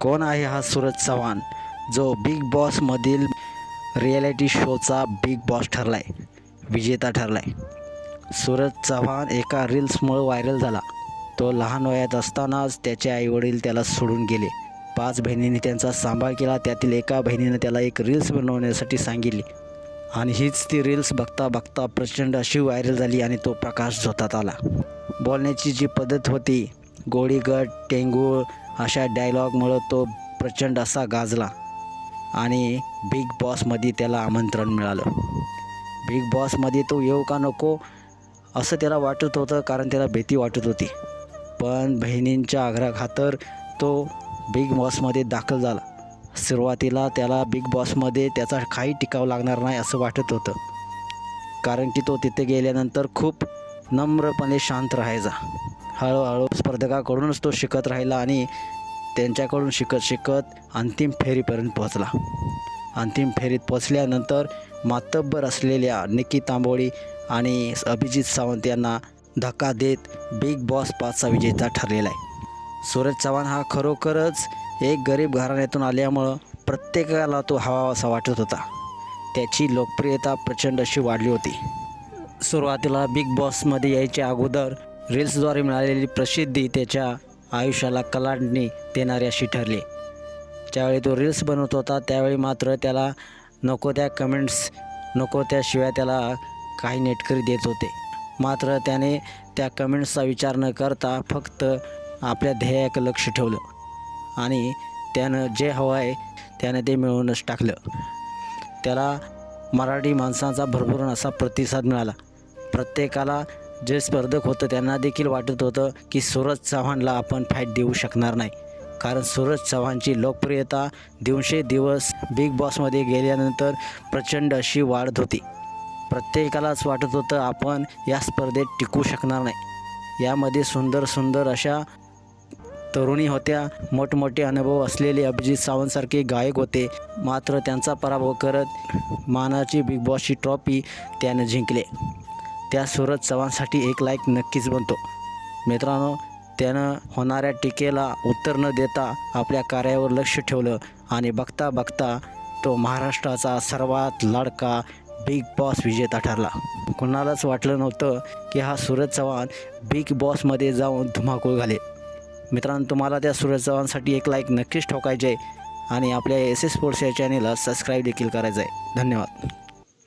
कोण आहे हा सूरज चव्हाण जो बिग बॉसमधील रिॲलिटी शोचा बिग बॉस ठरला आहे विजेता ठरला आहे सूरज चव्हाण एका रील्समुळे व्हायरल झाला. तो लहान वयात असतानाच त्याचे आईवडील त्याला सोडून गेले. पाच बहिणींनी त्यांचा सांभाळ केला त्यातील एका बहिणीनं त्याला एक रील्स बनवण्यासाठी सांगितली. आणि हीच ती रील्स बघता बघता प्रचंड अशी व्हायरल झाली आणि तो प्रकाश झोतात आला. बोलण्याची जी पद्धत होती गोडीगट टेंगूळ अशा डायलॉगमुळं तो प्रचंड असा गाजला आणि बिग बॉसमध्ये त्याला आमंत्रण मिळालं. बिग बॉसमध्ये तो येऊ का नको असं त्याला वाटत होतं कारण त्याला भीती वाटत होती. पण बहिणींच्या आग्रहाखातर तो बिग बॉसमध्ये दाखल झाला. सुरुवातीला त्याला बिग बॉसमध्ये त्याचा काही टिकाव लागणार नाही असं वाटत होतं कारण की तो तिथे गेल्यानंतर खूप नम्रपणे शांत राहायचा. हळूहळू स्पर्धकाकडूनच तो शिकत राहिला आणि त्यांच्याकडून शिकत शिकत अंतिम फेरीपर्यंत पोहोचला. अंतिम फेरीत पोचल्यानंतर मातब्बर असलेल्या निकी तांबोळी आणि अभिजित सावंत यांना धक्का देत बिग बॉस पाचचा विजेता ठरलेला आहे. सूरज चव्हाण हा खरोखरच एक गरीब घराण्यातून आल्यामुळं प्रत्येकाला तो हवासा वाटत होता. त्याची लोकप्रियता प्रचंड अशी वाढली होती. सुरुवातीला बिग बॉसमध्ये यायच्या अगोदर रील्सद्वारे मिळालेली प्रसिद्धी त्याच्या आयुष्याला कलांडणी देणारी अशी ठरली. ज्यावेळी तो रील्स बनवत होता त्यावेळी मात्र त्याला नको त्या कमेंट्स नको त्याशिवाय त्याला काही नेटकरी देत होते. मात्र त्याने त्या कमेंट्सचा विचार न करता फक्त आपल्या ध्येयाक लक्ष ठेवलं आणि त्यानं जे हवं आहे त्यानं ते मिळवूनच टाकलं. त्याला मराठी माणसांचा भरभरून असा प्रतिसाद मिळाला. प्रत्येकाला जे स्पर्धक होतं त्यांना देखील वाटत होतं की सूरज चव्हाणला आपण फाईट देऊ शकणार नाही. कारण सूरज चव्हाणची लोकप्रियता दिवशे दिवस बिग बॉसमध्ये गेल्यानंतर प्रचंड अशी वाढत होती. प्रत्येकालाच वाटत होतं आपण या स्पर्धेत टिकू शकणार नाही. यामध्ये सुंदर सुंदर अशा तरुणी होत्या. मोठमोठे अनुभव असलेले अभिजित सावंतसारखे गायक होते. मात्र त्यांचा पराभव करत मानाची बिग बॉसची ट्रॉफी त्यानं जिंकले. त्या सूरज चव्हाणसाठी एक लाईक नक्कीच बनतो. मित्रांनो त्यानं होणाऱ्या टीकेला उत्तर न देता आपल्या कार्यावर लक्ष ठेवलं आणि बघता बघता तो महाराष्ट्राचा सर्वात लाडका बिग बॉस विजेता ठरला. कुणालाच वाटलं नव्हतं की हा सूरज चव्हाण बिग बॉसमध्ये जाऊन धुमाकूळ घाले मित्रांनो तुम्हाला त्या सूरज चव्हाणसाठी एक लाईक नक्कीच ठोकायचे आहे आणि आपल्या एस एस स्पोर्ट्स या चॅनेलला सबस्क्राईब देखील करायचं आहे धन्यवाद.